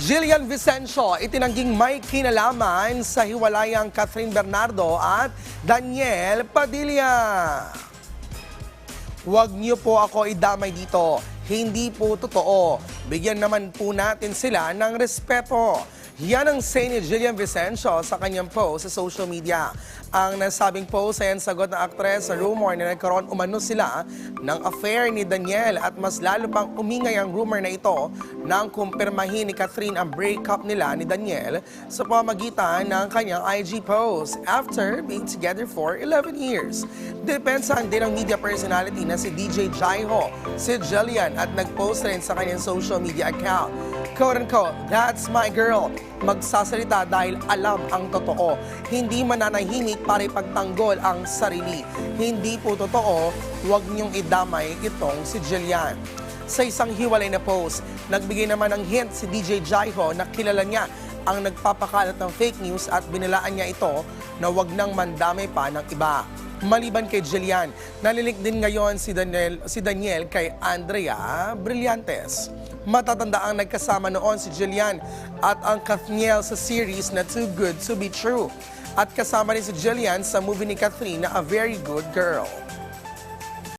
Jillian Vicencio itinangging may kinalaman sa hiwalayang Catherine Bernardo at Daniel Padilla. Huwag niyo po ako idamay dito. Hindi po totoo. Bigyan naman po natin sila ng respeto. Yan ang say ni Jillian Vicencio sa kanyang post sa social media. Ang nasabing post ay ang sagot ng aktres sa rumor na nagkaroon umano sila ng affair ni Daniel at mas lalo pang umingay ang rumor na ito nang kumpirmahin ni Catherine ang breakup nila ni Daniel sa pamagitan ng kanyang IG post after being together for 11 years. Depensahan din ang media personality na si DJ Jaiho, si Jillian at nag-post rin sa kanyang social media account. Quote-unquote, that's my girl. Magsasalita dahil alam ang totoo. Hindi mananahimik para ipagtanggol ang sarili. Hindi po totoo, huwag niyong idamay itong si Jillian. Sa isang hiwalay na post, nagbigay naman ng hint si DJ Jaiho na kilala niya ang nagpapakalat ng fake news at binilaan niya ito na wag nang mandamay pa ng iba. Maliban kay Jillian, nalilik din ngayon si Daniel, si Daniel kay Andrea Brillantes. Matatanda ang nagkasama noon si Jillian at ang Kathniel sa series na Too Good to Be True. At kasama rin si Jillian sa movie ni Catherine na A Very Good Girl.